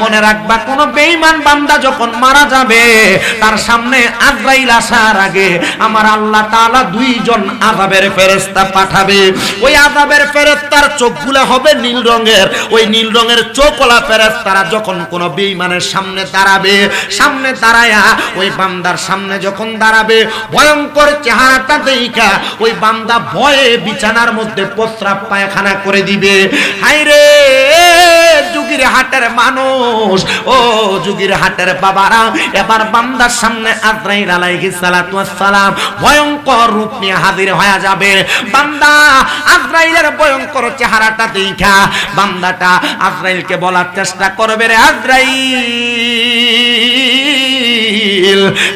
মনে রাখবা, কোন বেঈমান বান্দা যখন মারা যাবে, তার সামনে আজরাইল আসার আগে আমার আল্লাহ তাআলা দুইজন আযাবের ফেরেশতা পাঠাবে। ওই আযাবের ফেরেশতার চোখগুলো হবে নীল রঙের। ওই নীল রঙের চোখওয়ালা ফেরেশতারা যখন কোন বেঈমানের সামনে দাঁড়াবে, সামনে দাঁড়ায়া ওই বান্দার সামনে যখন দাঁড়াবে, ভয়ঙ্কর চেহারাটা দেইখা ওই বান্দা ভয়ে বিছানার মধ্যে প্রস্রাব পায়খানা করে দিবে। হাইরে যুগির হাটের মানুষ, ও যুগির হাটের বাবারা, এবার বান্দার সামনে আজরাইল আলাইহিস সালাতু সালাম ভয়ঙ্কর রূপ নিয়ে হাজির হয়ে যাবে। বান্দা, আজরাইলের ভয়ঙ্কর চেহারাটা দেখা। বান্দাটা আজরাইলকে বলার চেষ্টা করবে রে আজরাইল।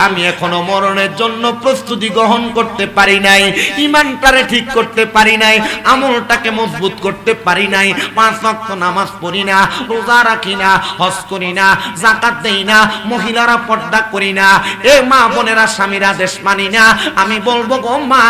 আমি এখনও মরণের জন্য প্রস্তুতি গ্রহণ করতে পারি নাই ইমানটারে ঠিক করতে পারি নাই, আমলটাকে মজবুত করতে পারি নাই, পাঁচ ওয়াক্ত নামাজ পড়ি না, রোজা রাখি না, হজ করি না জাকাত দেই না, মহিলারা পর্দা করি না, এ মা বোনেরা স্বামীর আদেশ মানি না, আমি বলব গো মা,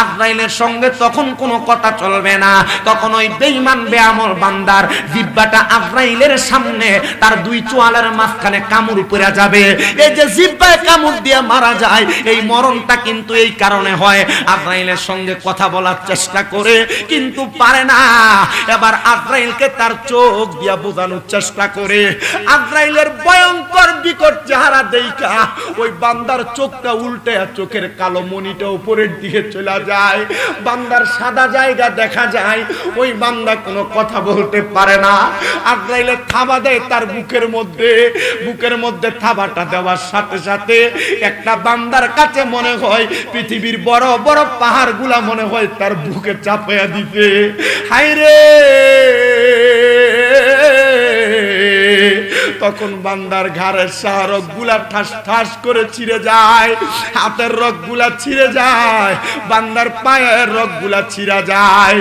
আজরাইলের সঙ্গে তখন কোনো কথা চলবে না, তখন ওই বেঈমান, বেআমল বান্দার জিব্বাটা আজরাইলের সামনে, তার দুই চোয়ালের মাঝখানে কামড় পড়ে যাবে। এই যে জিব্বায় কামড় দিয়ে মারা যায়। এই মরণটা কিন্তু এই কারণে হয়। আজরাইলের সঙ্গে কথা বলার চেষ্টা করে কিন্তু পারে না। এবার আজরাইলকে তার চোখ দিয়া বোঝানোর চেষ্টা করে। আজরাইলের ভয়ঙ্কর বিকট চেহারা দেইকা ওই বান্দার চোখটা উল্টে চোখের কালো মনিটা উপরের দিকে চলে যায়। বান্দার সাদা জায়গা দেখা যায়। ওই বান্দা কোনো কথা বলতে পারে না। আজরাইলে থাবা দেয় তার বুকের মধ্যে। বুকের মধ্যে থাবাটা দেওয়ার সাথে সাথে একটা বান্দার কাছে মনে হয় পৃথিবীর বড় বড় পাহাড়গুলা মনে হয় তার বুকে চাপাইয়া দিতে। হাইরে তখন বান্দার ঘাড়ের শাহরকগুলা ঠাস ঠাস করে ছিঁড়ে যায়, হাতের রকগুলা ছিঁড়ে যায়, বান্দার পায়ের রকগুলা ছিঁড়া যায়।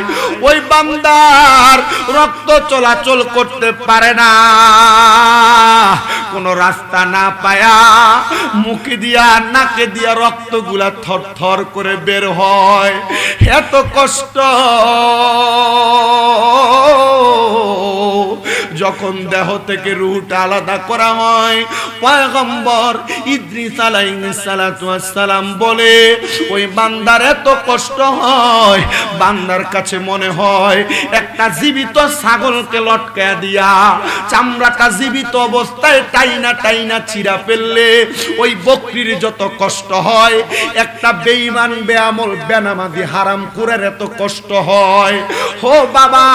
ওই বান্দার রক্ত চলাচল করতে পারে না। কোন রাস্তা না পায়া, মুখে দিয়া, নাকে দিয়া রক্তগুলা থর থর করে বের হয়। এত কষ্ট। যখন দেহ থেকে রুহটা আলাদা করা হয়, পয়গম্বর ইদ্রিস আলাইহিস সালাতু সালাম বলে, ওই বান্দার এত কষ্ট হয়, বান্দার কাছে মনে হয় একটা জীবিত ছাগলকে লটকায়া দিয়া, চামড়াটা জীবিত অবস্থায় টাইনা টাইনা ছিঁড়া ফেললে, ওই বকরির যত কষ্ট হয়, একটা বেঈমান, বেআমল, বেনামাজি হারাম কুরের এত কষ্ট হয়। হো বাবা,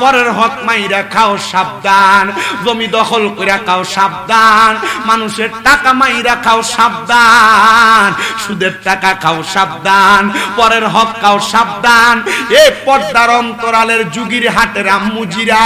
পরের হক মাইরা খাও। সাবধান, জমি দখল করে খাও সাবধান, মানুষের টাকা মাইরা খাও সাবধান, সুদের টাকা খাও সাবধান, পরের হক খাও সাবধান। এ পর্দার অন্তরালের যুগির হাটের আম্মুজিরা,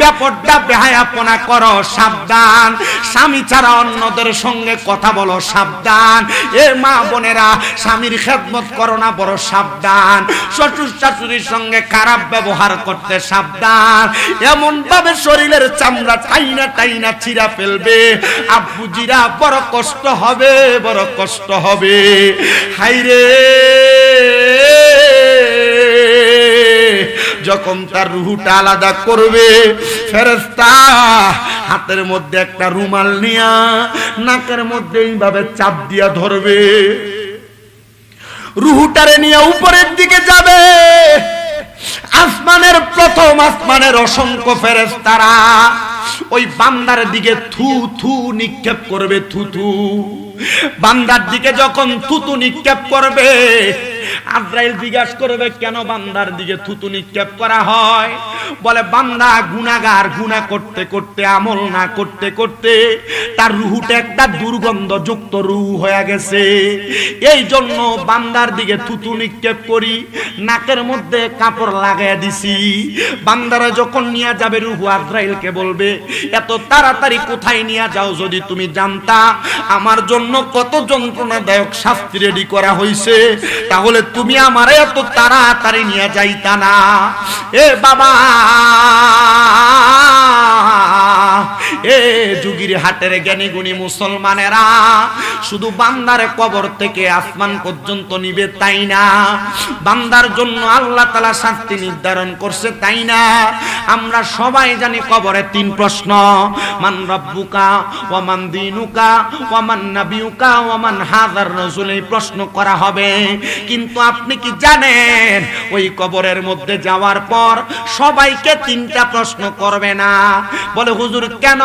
ব্যাপারটা বেহায়াপনা করো সাবধান, স্বামী ছাড়া অন্যদের সঙ্গে কথা বলো সাবধান। এ মা বোনেরা, স্বামীর খেদমত করো না, বড় সাবধান। শ্বশুর শাশুড়ির সঙ্গে খারাপ ব্যবহার করতে সাবধান। এমন ভাবে শরীরের চামড়া টাইনা টাইনা ছিঁড়া ফেলবে। আব্বুজিরা বড় কষ্ট হবে, বড় কষ্ট হবে। হাইরে। যখন তার রুহুটা আলাদা করবে ফেরেস্তা হাতের মধ্যে একটা রুমাল নিয়া নাকের মধ্যে এইভাবে চাপ দিয়া ধরবে। রুহুটারে নিয়ে উপরের দিকে যাবে। আসমানের প্রথম আসমানের অসংখ্য ফেরেস তারা ওই বান্দার দিকে থু থু নিক্ষেপ করবে, থু থু। বান্দার দিকে যখন থুতু নিক্ষেপ করবে আজরাইল জিজ্ঞাসা করবে, কেন বান্দার দিকে থুতু নিক্ষেপ করা হয়? বলে, বান্দা গুনাগার, গুনাহ করতে করতে, আমল না করতে করতে, তার রুহুটা একটা দুর্গন্ধ যুক্ত রুহ হয়ে গেছে। এই জন্য বান্দার দিকে থুতু নিক্ষেপ করি, নাকের মধ্যে কাপড় লাগাই দিছি। বান্দারা যখন নিয়ে যাবে, রুহু আজরাইলকে বলবে, এত তাড়াতাড়ি কোথায় নিয়ে যাও যদি তুমি জানতা? আমার জন্য কত যন্ত্রণাদায়ক শাস্তি রেডি করা হয়েছে তাহলে তুমি আমার এত তাড়াতাড়ি নিয়ে যাইতা না। এ বাবা! যুগির হাটের জ্ঞানী গুণী মুসলমানেরা, শুধু বান্দারে কবর থেকে আসমান পর্যন্ত নিবে তাই না? বান্দার জন্য আল্লাহ তালা নির্ধারণ করছে তাই না? আমরা সবাই জানি কবরে তিন প্রশ্ন। মান রব্বুকা, ওয়ামান দিনুকা, ওয়ামান নাবিউকা ওয়ামান হাজার রসুল এই প্রশ্ন করা হবে। কিন্তু আপনি কি জানেন, ওই কবরের মধ্যে যাওয়ার পর সবাইকে তিনটা প্রশ্ন করবে না? বলে হুজুর কেন?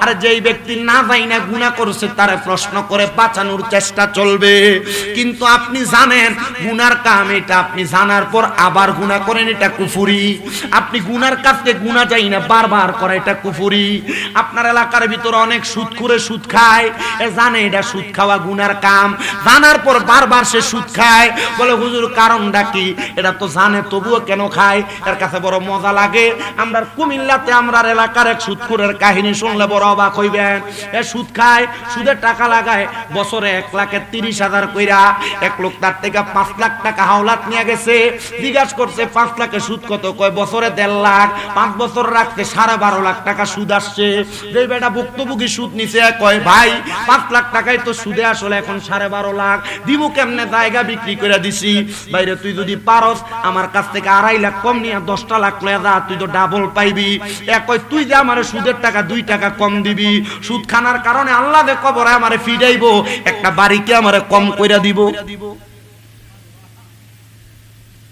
আর যেই ব্যক্তি না যাই না গুণা করছে, তার প্রশ্ন করে বাঁচানোর চেষ্টা চলবে। কিন্তু আপনি জানেন, গুনার কাম এটা। আপনি জানার পর আবার গুণা করেন, এটা কুফুরি। আপনি গুনার কাছে গুণা যাই না, বারবার করে এটা কুফুরি। আপনার এলাকার ভিতরে অনেক সুদ করে সুদ খায়। এ জানে এটা সুদ খাওয়া গুনার কাম। জানার পর বারবার সে সুদ খায়। বলে, হুজুর, কারণটা কি? এটা তো জানে, তবুও কেন খায়? এর কাছে বড় মজা লাগে। আমরা কুমিল্লাতে আমরা এলাকার এক সুদখুরের কাহিনী শুনলে বড় অবাক হইবেন। এ সুদ খায়, সুদের টাকা লাগায়, বছরে এক লাখের তিরিশ হাজার কইরা এক লোক তার থেকে পাঁচ লাখ টাকা হাওলাত নিয়ে গেছে। জিজ্ঞাসা করছে, পাঁচ লাখের সুদ কত? কয়, বছরে দেড় লাখ। পাঁচ বছর রাখতে সাড়ে বারো লাখ টাকা সুদ আসছে। যে বেটা ভুক্তভোগী সুদ নিছে, কয়, ভাই, পাঁচ লাখ টাকাই তো সুদে আসলে এখন সাড়ে বারো লাখ। দিব কেমনে জায়গা বিক্রি করে দিছি? বাইরে তুই যদি পারস, আমার কাছ থেকে আড়াই লাখ কম নিয়ে দশটা লাখ লয়ে যা, তুই তো ডাবল পাইবি। এক কয়, তুই যে আমার সুদের টাকা, দুই টাকা কম দিবি। সুদ খানার কারণে আল্লাহ দে কবরে আমারে ফিরাইবো, একটা বাড়িকে আমারে কম কইরা দিব।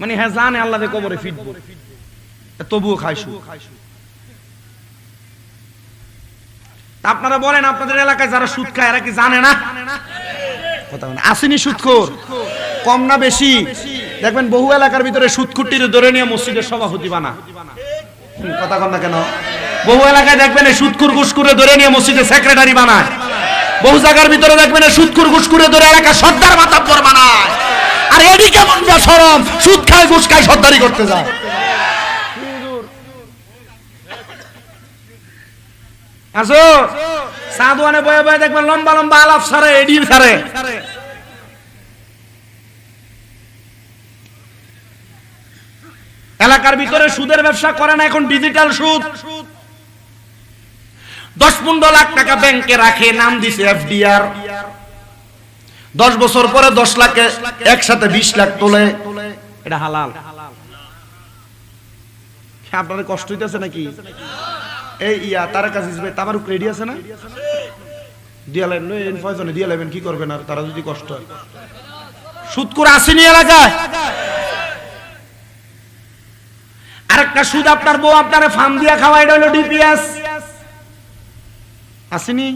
মানে হ্যাঁ জানে আল্লাহ দে কবরে ফিরবো। তবুও খাই সুদ। তা আপনারা বলেন, আপনাদের এলাকায় যারা সুদ খায়, এরা কি জানে না? কথা। আসেনি সুদখোর কম না বেশি? দেখবেন বহু এলাকার ভিতরে সুদখুটির ধরে নিয়ে মসজিদের সভাপতি বানা। কথা কন না কেন? বহু এলাকায় দেখবেন এই সুদখুর ঘুষখুরে ধরে নিয়ে মসজিদের সেক্রেটারি বানায়। বহু জায়গার ভিতরে দেখবেন এই সুদখুর ঘুষখুরে ধরে এলাকা সর্দার মাতাব্বর বানায়। আর এডি কেমন বেসরম সুদ খায়, ঘুষ খায়, সর্দারি করতে যায়। আসো। সাধুয়ানে বয়ে বয়ে দেখবেন লম্বা লম্বা আলাপ সারে এডি সারে। এলাকার ভিতরে সুদের ব্যবসা করে না, এখন ডিজিটাল সুদ সুদ। দশ পনেরো লাখ টাকা ব্যাংকে রাখে নাম দিছে এফডিআর। দশ বছর পরে দশ লাখে একসাথে বিশ লাখ তোলে। এটা হালাল। আপনাদের কষ্ট হইতেছে নাকি? এই ইয়া তারা কাছে ভাই তামারুক রেডি আছে না? দিয়ালেন লইন ফয়জনে দিয়ালেন কি করবেন আর তারা যদি কষ্ট হয়। সুদ করে আসেনি এলাকায়। আরেকটা সুদ আপনার বউ আপনার ফার্ম দিয়া খাওয়া এটা হলো ডিপিএস আসেনি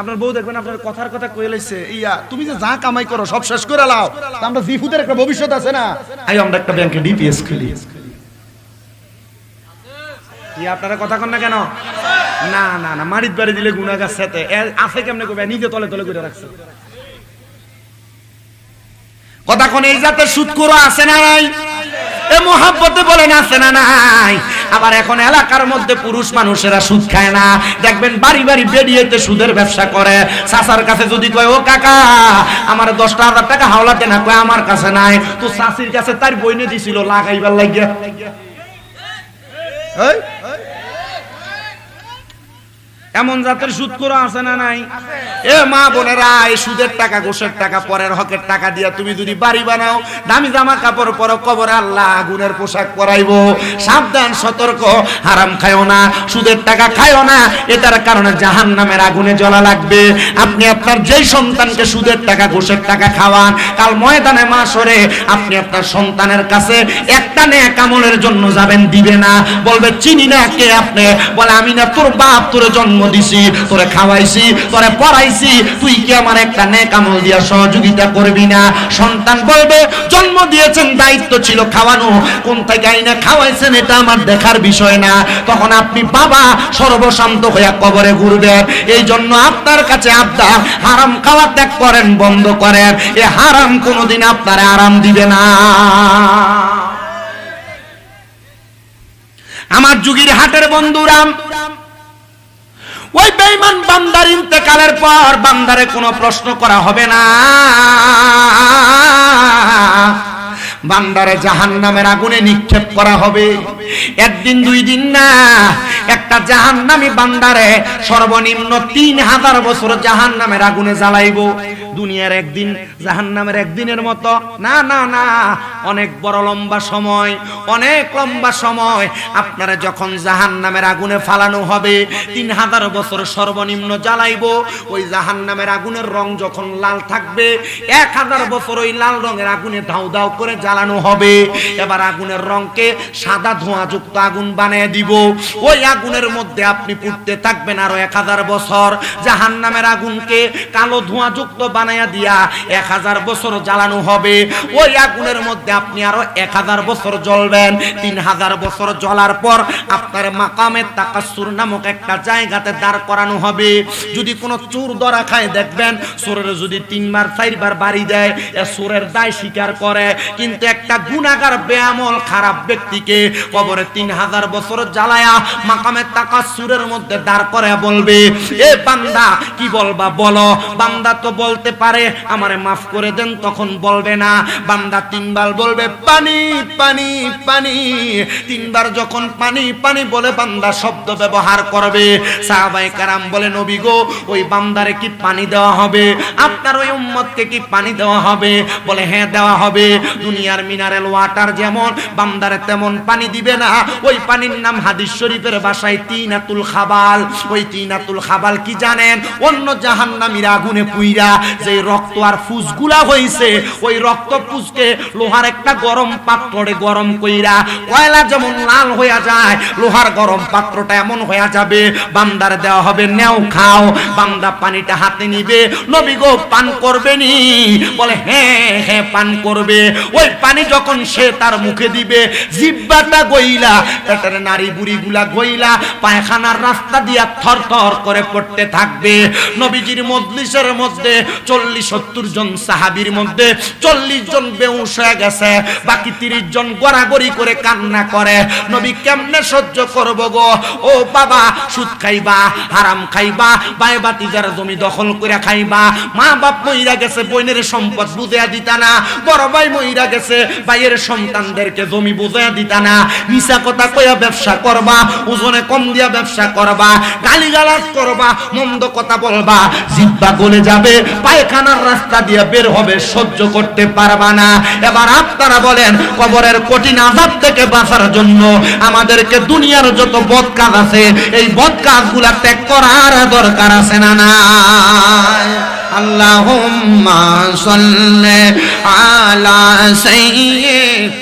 আপনার বউ দেখবেন আপনার কথার কথা কয়ে লাইছে, ইয়া, তুমি যে যা কামাই করো, সব শেষ করে লাও। আমরা জিফুদের একটা ভবিষ্যৎ আছে না? আই আমরা একটা ব্যাংকে ডিপিএস খুলি। ইয়া, আপনারা কথা কন না কেন? না না না, মারিত বাড়ি দিলে গুনাগার সাথে আছে কেমনে কবে নিজে তলে তলে করে রাখছে। কথা কোন, এই জাতের সুদ করো আছে না নাই? এ, মোহাব্বতে বলেন, আছে না নাই? আবার এখন এলাকার মধ্যে পুরুষ মানুষেরা সুদ খায় না। দেখবেন বাড়ি বাড়ি বেরিয়েতে সুদের ব্যবসা করে। চাচার কাছে যদি কয়, ও কাকা, আমার দশটা হাজার টাকা হাওলাতে না, কয়, আমার কাছে নাই। তো চাষির কাছে তার বইনে দিছিল, লাগাইবার লাগিয়া। এই? এমন জাতের সুদ করে আছে না নাই? এ মা বোনেরা, এই সুদের টাকা, গোসের টাকা, পরের হকের টাকা দিয়া তুমি যদি বাড়ি বানাও, দামি জামা কাপড় পরো, কবর আল্লাহ আগুনের পোশাক পরাইবো। সাবধান, সতর্ক, হারাম খায়ও না, সুদের টাকা খায়ও না, এটার কারণে জাহান নামের আগুনে জ্বলা লাগবে। আপনি আপনার যেই সন্তানকে সুদের টাকা ঘুষের টাকা খাওয়ান, কাল ময়দানে মা সরে আপনি আপনার সন্তানের কাছে একটা নে কামলের জন্য যাবেন, দিবে না। বলবে, চিনি না কে আপনি? বলে, আমি না, তোর বাপ তোরে জন্ম দিছি, তোরে খাওয়াইছি, তোরে পড়াইছি, তুই কি আমার একটা নে কামল দিয়া সহযোগিতা করবি না? সন্তান বলবে, জন্ম দিয়েছেন, দায়িত্ব ছিল খাওয়ানো। কোন থেকে আইনা খাওয়াইছেন, এটা আমার দেখার বিষয় না। তখন আপনি বাবা সর্বশান্ত হইয়া কবরে ঘুরবেন। এই জন্য আপনার কাছে আবদার হারাম খাওয়া ত্যাগ করেন, বন্ধ করেন। এ হারাম কোনোদিন আপনার আরাম দিবে না। আমার যুগির হাটের বন্ধুরাম বেঈমান বান্দার ইন্তেকালের পর বান্দারে কোনো প্রশ্ন করা হবে না। বান্দারে জাহান নামের আগুনে নিক্ষেপ করা হবে। একদিন, দুই দিন না একটা জাহান্নামী বান্দারে সর্বনিম্ন তিন হাজার বছর জাহান্নামের আগুনে জ্বালাইবো। দুনিয়ার একদিন, জাহান্নামের একদিনের মতো। না না না, অনেক বড় লম্বা সময়, অনেক লম্বা সময়। আপনারা যখন জাহান্নামের আগুনে ফালানো হবে, তিন হাজার বছর সর্বনিম্ন জ্বালাইবো। ওই জাহান্নামের আগুনের রং যখন লাল থাকবে, এক হাজার বছর ওই লাল রঙের আগুনে ধাউ ধাউ করে জ্বালানো হবে। এবার আগুনের রংকে সাদা ধোঁয়াযুক্ত আগুন বানিয়ে দিব। ওই আগুনের মধ্যে আপনি পুড়তে থাকবেন আরও এক হাজার বছর। জাহান্নামের আগুনকে কালো ধোঁয়াযুক্ত বানাইয়া দিয়া এক হাজার বছর জ্বালানো হবে। ওই আগুনের মধ্যে আপনি আরও এক হাজার বছর জ্বলবেন। তিন হাজার বছর জ্বলার পর আপনার মাকামে তাকাসুর নামক একটা জায়গাতে দাঁড় করানো হবে। যদি কোনো চোর ধরা খায়, দেখবেন চোরের যদি তিনবার, চারবার বাড়ি দেয়, এ চোরের দায় স্বীকার করে। কিন্তু একটা গুণাগার বেআমল, খারাপ ব্যক্তিকে কবরে তিন হাজার বছর জ্বালায়া মাকামে তাকাসুরের মধ্যে দাঁড় করে বলবে, এ বান্দা, কি বলবা বলো? বান্দা তো বলতে পারে, আমারে মাফ করে দেন, তখন বলবে না। বান্দা তিনবার বলবে, পানি পানি পানি। তিনবার যখন পানি পানি বলে বান্দা শব্দ ব্যবহার করবে। সাহাবাই কারাম বলে, নবী গো, ওই বান্দারে কি পানি দেওয়া হবে? আপনার ওই উম্মতকে কি পানি দেওয়া হবে? বলে হ্যাঁ দেওয়া হবে। দুনিয়ার মিনারেল ওয়াটার যেমন, বান্দারে তেমন পানি দিবে না। ওই পানির নাম হাদিস শরীফের বাসায় তিনাতুল খাবাল। ওই তিনাতুল খাবাল কি জানেন? অন্য জাহান্নামীর আগুনে পুইরা যে রক্ত আর ফুসগুলা হইছে, ওই রক্ত ফুসকে লোহার একটা গরম পাত্রে গরম কইরা কয়লা যেমন লাল হইয়া যায়, লোহার গরম পাত্রটা এমন হইয়া যাবে, বান্দার দেওয়া হবে নেও খাও, বান্দা পানিটা হাতে নিবে, নবী গো পান করবে নি। বলে হ্যাঁ হ্যাঁ পান করবে। ওই পানি যখন সে তার মুখে দিবে, জিব্বাটা গইলা, পেটের নারী বুড়িগুলা গইলা পায়খানার রাস্তা দিয়া থর থর করে পড়তে থাকবে। নবীজির মজলিসের মধ্যে চল্লিশ সত্তর জন সাহাবির মধ্যে চল্লিশ জন বেউস হয়ে গেছে, বাকি তিরিশ জন গড়াগড়ি করে কান্না করে। নবী কেমনে সহ্য করব গো? ও বাবা, সুদ খাইবা, হারাম খাইবা বাই বাতিজার জমি দখল করে খাইবা, মা বাপ মইরা গেছে বইনের সম্পদ বুঝিয়া দিতা না, বড় ভাই মইরা গেছে, ভাইয়ের সন্তানদেরকে জমি বুঝিয়া দিতা না। মিশা কথা কইয়া ব্যবসা করবা ওজনে কম দিয়া ব্যবসা করবা, গালিগালাজ করবা, মন্দ কথা বলবা, জিব্বা গলে যাবে, পায়খানার রাস্তা দিয়ে বের হবে, সহ্য করতে পারবা না। এবার আপনারা বলেন, কবরের কঠিন আজাব থেকে বাঁচার জন্য আমাদেরকে দুনিয়ার যত বদ কাজ আছে, এই বদ কাজগুলা ত্যাগ করার দরকার আছে না না আল্লাহুম্মা সাল্লি আলা সাইয়্যিদ।